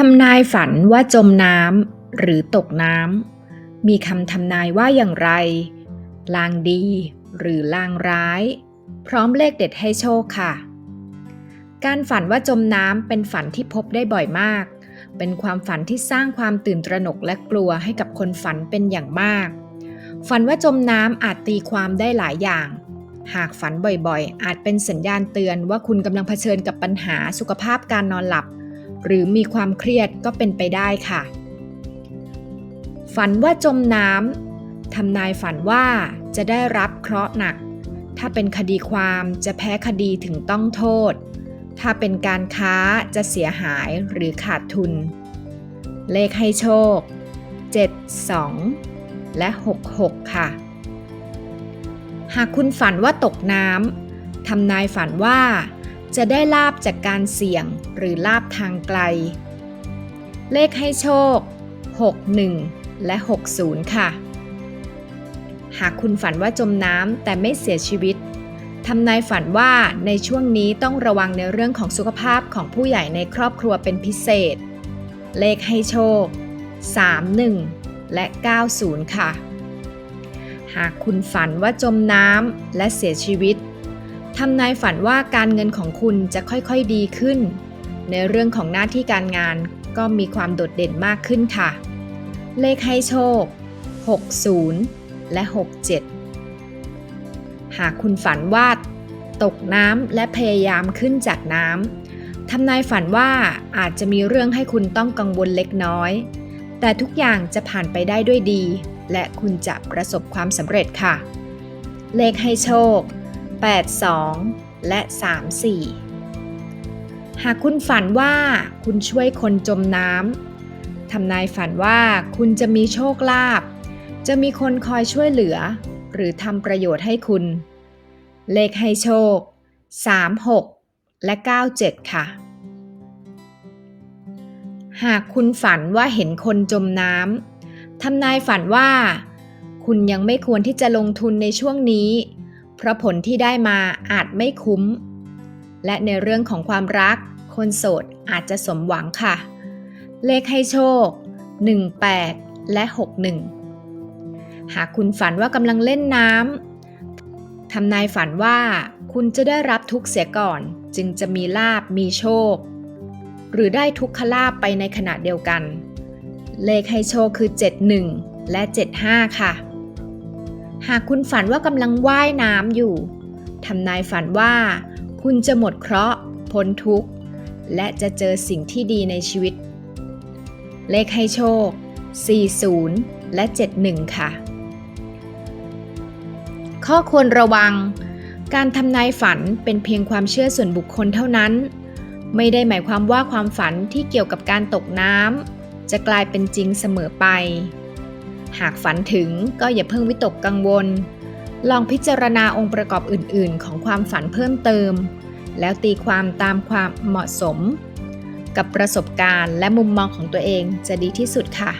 ทำนายฝันว่าจมน้ำหรือตกน้ำ มีคำทำนายว่าอย่างไร ลางดีหรือลางร้าย พร้อมเลขเด็ดให้โชคค่ะ การฝันว่าจมน้ำเป็นฝันที่พบได้บ่อยมาก เป็นความฝันที่สร้างความตื่นตระหนกและกลัวให้กับคนฝันเป็นอย่างมาก ฝันว่าจมน้ำอาจตีความได้หลายอย่าง หากฝันบ่อยๆ อาจเป็นสัญญาณเตือนว่าคุณกำลังเผชิญกับปัญหาสุขภาพการนอนหลับ หรือมีความเครียดก็เป็นไปได้ค่ะ ฝันว่าจมน้ำทำนายฝันว่าจะได้รับเคราะห์หนัก ถ้าเป็นคดีความจะแพ้คดีถึงต้องโทษ ถ้าเป็นการค้าจะเสียหายหรือขาดทุน เลขให้โชค 7 2 และ 66 ค่ะ หากคุณฝันว่าตกน้ำทำนายฝันว่า จะได้ลาบจากการเสี่ยงหรือลาบทางไกล เลขให้โชค 61 และ 60 ค่ะ หากคุณฝันว่าจมน้ำแต่ไม่เสียชีวิตทำนายฝันว่าในช่วงนี้ต้องระวังในเรื่องของสุขภาพของผู้ใหญ่ในครอบครัวเป็นพิเศษ เลขให้โชค 31 และ 90 ค่ะ หากคุณฝันว่าจมน้ำและเสียชีวิต ทำนายฝันว่าการเงินของคุณจะค่อยๆดีขึ้น ในเรื่องของหน้าที่การงานก็มีความโดดเด่นมากขึ้นค่ะ เลขให้โชค 60 และ 67 หากคุณฝันว่าตกน้ำและพยายามขึ้นจากน้ำทำนายฝันว่าอาจจะมีเรื่องให้คุณต้องกังวลเล็กน้อย แต่ทุกอย่างจะผ่านไปได้ด้วยดี และคุณจะประสบความสำเร็จค่ะ เลขให้โชค 82 และ 34 หากคุณฝันว่าคุณช่วยคนจมน้ำทำนายฝันว่าคุณจะมีโชคลาภจะมีคนคอยช่วยเหลือ หรือทำประโยชน์ให้คุณ เลขให้โชค 36 และ 97 ค่ะ หากคุณฝันว่าเห็นคนจมน้ำทำนายฝันว่า คุณยังไม่ควรที่จะลงทุนในช่วงนี้ เพราะผลที่ได้มาอาจไม่คุ้ม และในเรื่องของความรัก คนโสดอาจจะสมหวังค่ะ เลขให้โชค 18 และ 61 หากคุณฝันว่ากำลังเล่นน้ำทำนายฝันว่าคุณจะได้รับทุกเสียก่อน จึงจะมีลาบมีโชค หรือได้ทุกขลาบไปในขณะเดียวกัน เลขให้โชคคือ 71 และ 75 ค่ะ หากคุณฝันว่ากำลังว่ายน้ำอยู่ทำนายฝันว่า คุณจะหมดเคราะห์พ้นทุกข์ และจะเจอสิ่งที่ดีในชีวิต เลขให้โชค 40 และ 71 ค่ะ ข้อควรระวัง การทำนายฝันเป็นเพียงความเชื่อส่วนบุคคลเท่านั้น ไม่ได้หมายความว่าความฝันที่เกี่ยวกับการตกน้ำจะกลายเป็นจริงเสมอไป หากฝันถึงก็อย่าเพิ่งวิตกกังวล ลองพิจารณาองค์ประกอบอื่น ๆ ของความฝันเพิ่มเติม แล้วตีความตามความเหมาะสม กับประสบการณ์และมุมมองของตัวเองจะดีที่สุดค่ะ